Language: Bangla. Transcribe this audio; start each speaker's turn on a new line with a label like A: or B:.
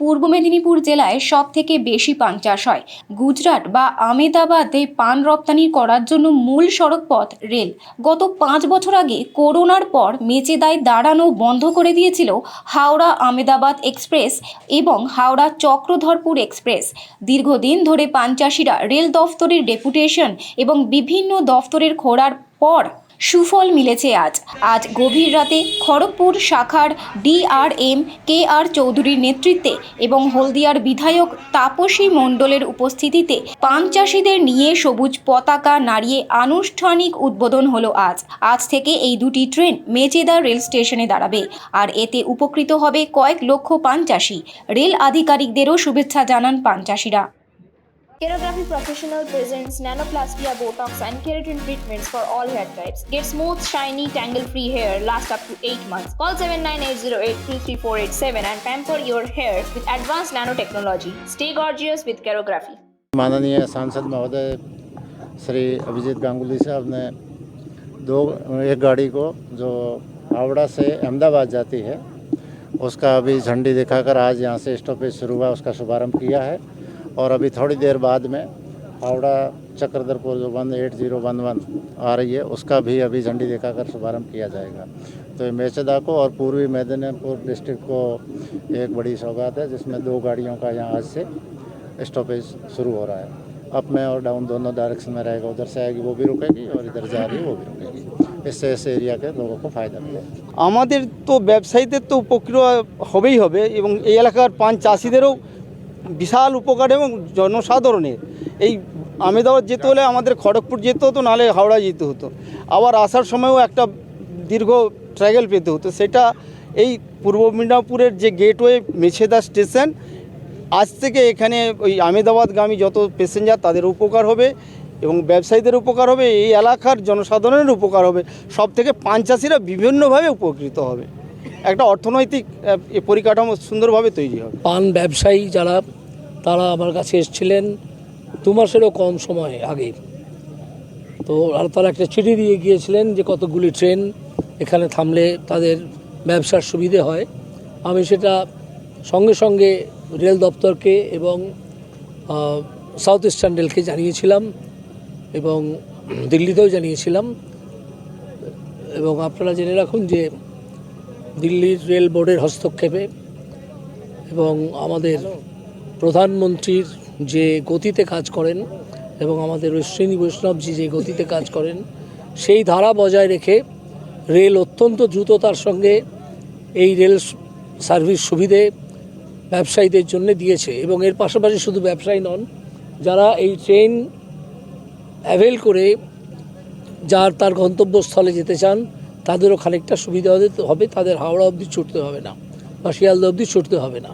A: পূর্ব মেদিনীপুর জেলায় সব থেকে বেশি পান চাষ হয়। গুজরাট বা আমেদাবাদে পান রপ্তানি করার জন্য মূল সড়ক পথ রেল। গত পাঁচ বছর আগে করোনার পর মেচেদায় দাঁড়ানো বন্ধ করে দিয়েছিল হাওড়া আমেদাবাদ এক্সপ্রেস এবং হাওড়া চক্রধরপুর এক্সপ্রেস। দীর্ঘদিন ধরে পান চাষিরা রেল দফতরের ডেপুটেশন এবং বিভিন্ন দফতরের খোঁড়ার পর সুফল মিলেছে আজ। আজ গভীর রাতে খড়গপুর শাখার ডিআরএম কে আর চৌধুরীর নেতৃত্বে এবং হলদিয়ার বিধায়ক তাপসী মণ্ডলের উপস্থিতিতে পান চাষিদের নিয়ে সবুজ পতাকা নাড়িয়ে আনুষ্ঠানিক উদ্বোধন হলো আজ। আজ থেকে এই দুটি ট্রেন মেচেদা রেল স্টেশনে দাঁড়াবে। আর এতে উপকৃত হবে কয়েক লক্ষ পান চাষি। রেল আধিকারিকদেরও শুভেচ্ছা জানান পান চাষিরা।
B: Kerography Professional presents nanoplastia, Botox, and keratin treatments for all hair types. Get smooth, shiny, tangle-free hair last up to 8 months. Call 7980823487 and pamper your hair with advanced nanotechnology. Stay gorgeous with Kerography.
C: माननीय सांसद महोदय श्री अभिजीत गांगुली साहब ने दो एक गाड़ी को जो हावड़ा से अहमदाबाद जाती है उसका अभी झंडी दिखाकर आज यहाँ से स्टॉपेज शुरू हुआ उसका शुभारंभ किया है और अभी थोड़ी देर बाद में हावड़ा चक्रधरपुर जो one eight zero one one आ रही है उसका भी अभी झंडी दिखाकर शुभारंभ किया जाएगा तो ये मेचदा को और पूर्वी मेदिनीपुर डिस्ट्रिक्ट को एक बड़ी सौगात है जिसमें दो गाड़ियों का यहाँ आज से स्टॉपेज शुरू हो रहा है अप में और डाउन दोनों डायरेक्शन में रहेगा उधर से आएगी वो भी रुकेगी और इधर जा रही है वो भी रुकेगी इससे इस एरिया के लोगों को फ़ायदा मिलेगा
D: আমাদের তো ব্যবসায়ীদের তো উপকৃত হবেই হবে এবং এই এলাকার পান চাষিদেরও বিশাল উপকার এবং জনসাধারণের। এই আমেদাবাদ যেতে হলে আমাদের খড়গপুর যেতে হতো, নাহলে হাওড়া যেতে হতো। আবার আসার সময়ও একটা দীর্ঘ ট্র্যাভেল পেতে হতো। সেটা এই পূর্ব মিদনাপুরের যে গেটওয়ে, মেছেদা স্টেশন, আজ থেকে এখানে ওই আমেদাবাদগামী যত প্যাসেঞ্জার তাদের উপকার হবে এবং ব্যবসায়ীদের উপকার হবে, এই এলাকার জনসাধারণের উপকার হবে। সব থেকে পান বিভিন্নভাবে উপকৃত হবে। একটা অর্থনৈতিক পরিকাঠামো সুন্দরভাবে তৈরি হবে।
E: পান ব্যবসায়ী যারা, তারা আমার কাছে এসেছিলেন দু মাসেরও কম সময় আগে। তো আর তারা একটা চিঠি দিয়ে গিয়েছিলেন যে কতগুলি ট্রেন এখানে থামলে তাদের ব্যবসার সুবিধে হয়। আমি সেটা সঙ্গে সঙ্গে রেল দপ্তরকে এবং সাউথ ইস্টার্ন রেলকে জানিয়েছিলাম এবং দিল্লিতেও জানিয়েছিলাম। এবং আপনারা জেনে রাখুন যে দিল্লির রেল বোর্ডের হস্তক্ষেপে এবং আমাদের প্রধানমন্ত্রীর যে গতিতে কাজ করেন এবং আমাদের অশ্বিনী বৈষ্ণবজি যে গতিতে কাজ করেন, সেই ধারা বজায় রেখে রেল অত্যন্ত দ্রুততার সঙ্গে এই রেল সার্ভিস সুবিধে ব্যবসায়ীদের জন্য দিয়েছে এবং এর পাশাপাশি শুধু ব্যবসায়ী নন, যারা এই ট্রেন অ্যাভেল করে যার তার গন্তব্যস্থলে যেতে চান তাদেরও খানিকটা সুবিধা হবে, তাদের হাওড়া অবধি ছুটতে হবে না, বা শিয়ালদা অবধি ছুটতে হবে না।